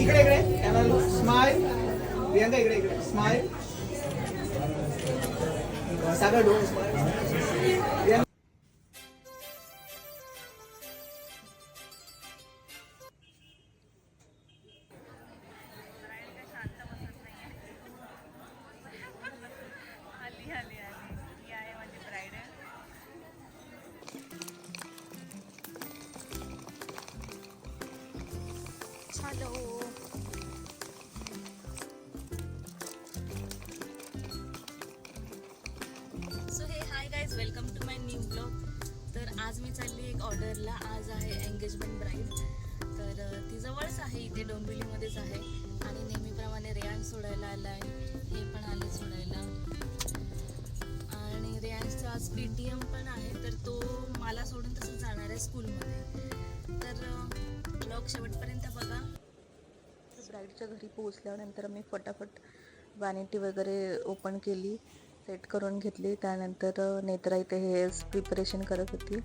इकडे इकडे. स्माइल प्रियांका इकडे इकडे. स्माइल सागर डोळा smile Hello. Welcome to my new blog. तर आज मी चालली एक ऑर्डरला. आज आहे एंगेजमेंट ब्राईड. तर ती जवळच आहे. इथे डोंबिवलीमध्येच आहे. आणि नेहमीप्रमाणे रेयान सोडायला आला आहे हे पण आले सोडायला. आणि रेयांशचं आज पी टी एम पण आहे. तर तो मला सोडून तसं जाणार आहे स्कूलमध्ये. तर ब्लॉग शेवटपर्यंत बघा. ब्राईडच्या घरी पोहोचल्यानंतर मी फटाफट वॅनिटी वगैरे ओपन केली. सेट करून घेतली. त्यानंतर नेत्रा इथे हेअर्स प्रिपरेशन करत होती.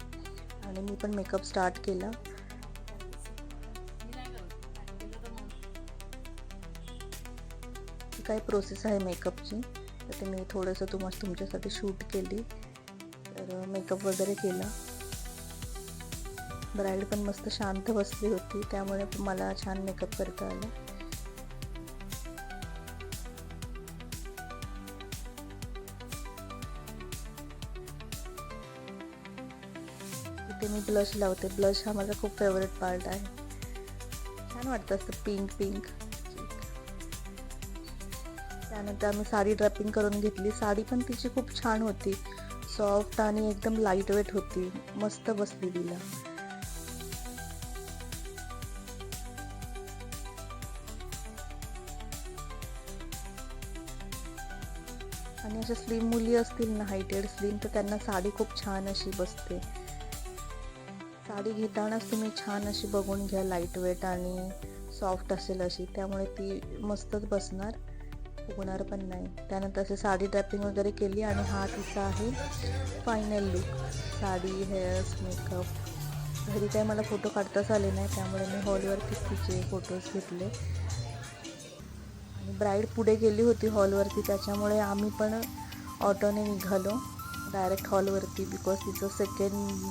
आणि मी पण मेकअप स्टार्ट केला. काय प्रोसेस आहे मेकअपची तर ते मी थोडंसं तुम्हाला तुमच्यासाठी शूट केली. तर मेकअप वगैरे केला. ब्राईड पण मस्त शांत बसली होती. त्यामुळे मला छान मेकअप करता आला. ते मी ब्लश लावते. ब्लश हा माझा खूप फेवरेट पार्ट आहे. छान वाटतं असतं पिंक पिंक त्यानंतर आम्ही साडी ड्रॅपिंग करून घेतली. साडी पण तिची खूप छान होती. सॉफ्ट आणि एकदम लाइट वेट होती. मस्त बसली तिला आणि अशा स्लिम मुली असतील ना हायटेड स्लिम तर त्यांना साडी खूप छान अशी बसते. साडी घेतानाच तुम्ही छान अशी बघून घ्या लाइट वेट आणि सॉफ्ट असेल अशी. त्यामुळे ती मस्तच बसणार. उगणार पण नाही. त्यानंतर असे साडी ड्रॅपिंग वगैरे केली आणि हा तिचा आहे final look sari hairs makeup घरी काही मला फोटो काढताच आले नाही त्यामुळे मी हॉलवरतीच तिचे फोटोज घेतले. आणि ब्राईड पुढे गेली होती हॉलवरती त्याच्यामुळे आम्ही पण ऑटोने निघालो. डायरेक्ट हॉलवरती बिकॉज तिचं सेकंड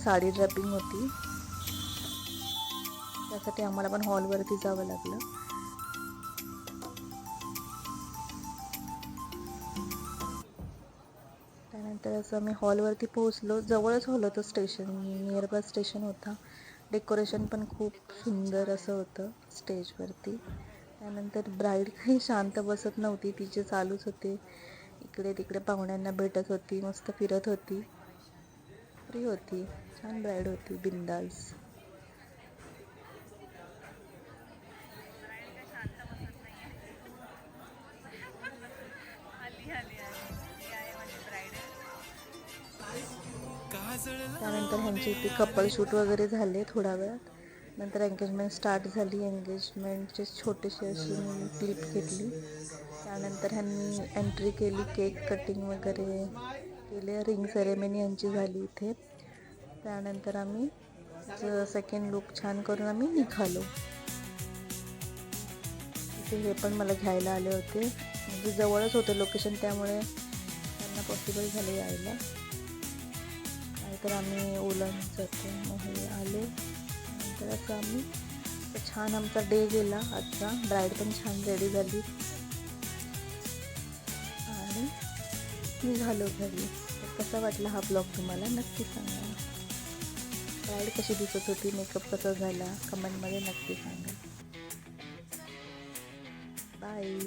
साडी ड्रॅपिंग होती. त्यासाठी आम्हाला पण हॉलवरती जावं लागलं. त्यानंतर असं आम्ही हॉलवरती पोहोचलो. जवळच हॉल होतं स्टेशन नियर बाय स्टेशन होता. डेकोरेशन पण खूप सुंदर असं होतं स्टेजवरती त्यानंतर ब्राईड काही शांत बसत नव्हती. तिचे चालूच होते. इकडे तिकडे पाहुण्यांना भेटत होती. मस्त फिरत होती. फ्री होती छान ब्राईड होती बिंदास. त्यानंतर ह्यांची इथे कपल शूट वगैरे झाले थोडा वेळात. नंतर एंगेजमेंट स्टार्ट झाली. एंगेजमेंटचे छोटेसे अशी मी क्लिप घेतली. त्यानंतर ह्यांनी एंट्री केली केक कटिंग वगैरे. केले. रिंग सेरेमनी यांची झाली इथे. त्यानंतर आम्ही सेकंड लुक छान करून आम्ही निघालो. इथे हे पण मला घ्यायला आले होते. म्हणजे जवळच होतं लोकेशन त्यामुळे त्यांना पॉसिबल झालं यायला. नाहीतर आम्ही ओलान जातो. मग हे आले. नंतर असं आम्ही छान आमचा डे गेला. आजचा ब्राईड पण छान रेडी झाली. आणि निघालो घरी. कसा वाटला हा ब्लॉग तुम्हाला? नक्की सांगा. ब्राईड कशी दिसत होती? मेकअप कसा झाला? कमेंटमध्ये नक्की सांगा. बाय